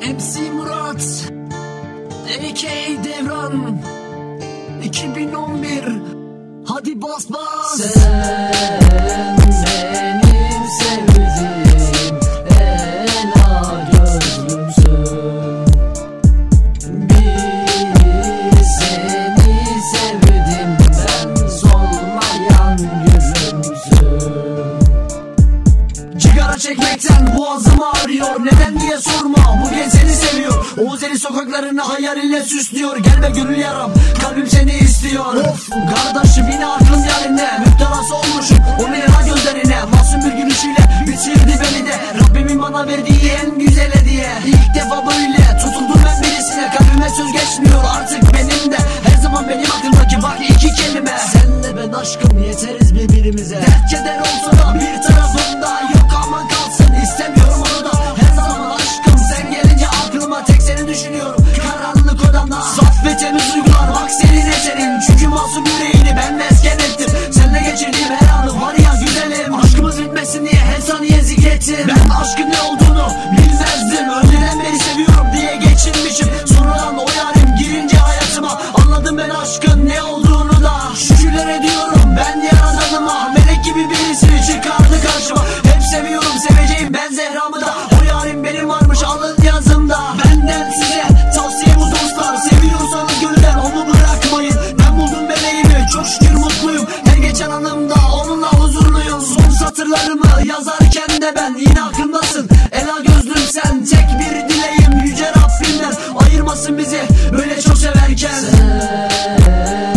MC Murat A.K. Devran 2011 Hadi bas bas Sen benim sevdiğim ela gözlümsün Bir. Seni sevdim ben solmayan gülümsün Cigara çekmekten boğazım ağrıyor. Neden diye sorma. Bu genç seni seviyor Oğuz eli sokaklarını hayaliyle süslüyor. Gelme gönül yaram kalbim seni istiyor. Of. Kardeşim yine aklım yerinde. Müptelası olmuşum o meyra gözlerine. Masum bir gülüşüyle bitirdi beni de. Rabbimin bana verdiği en güzel hediye. İlk defa böyle tutuldum ben birisine. Kalbime söz geçmiyor artık benim de. Her zaman benim aklımdaki bak iki kelime. Senle ben aşkım yeteriz birbirimize. Dert keder olsa da bir tarafımda Yok temiz duygular Bak senin eserin çünkü masum yüreğini ben mesken ettim. Seninle geçirdiğim her anı var ya güzelim. Aşkımız bitmesin diye her saniye zikrettim. Ben aşkın ne olduğunu yazarken de ben Yine aklımdasın Ela gözlüm sen Tek bir dileğim yüce Rabbimden. Ayırmasın bizi böyle çok severken. Sen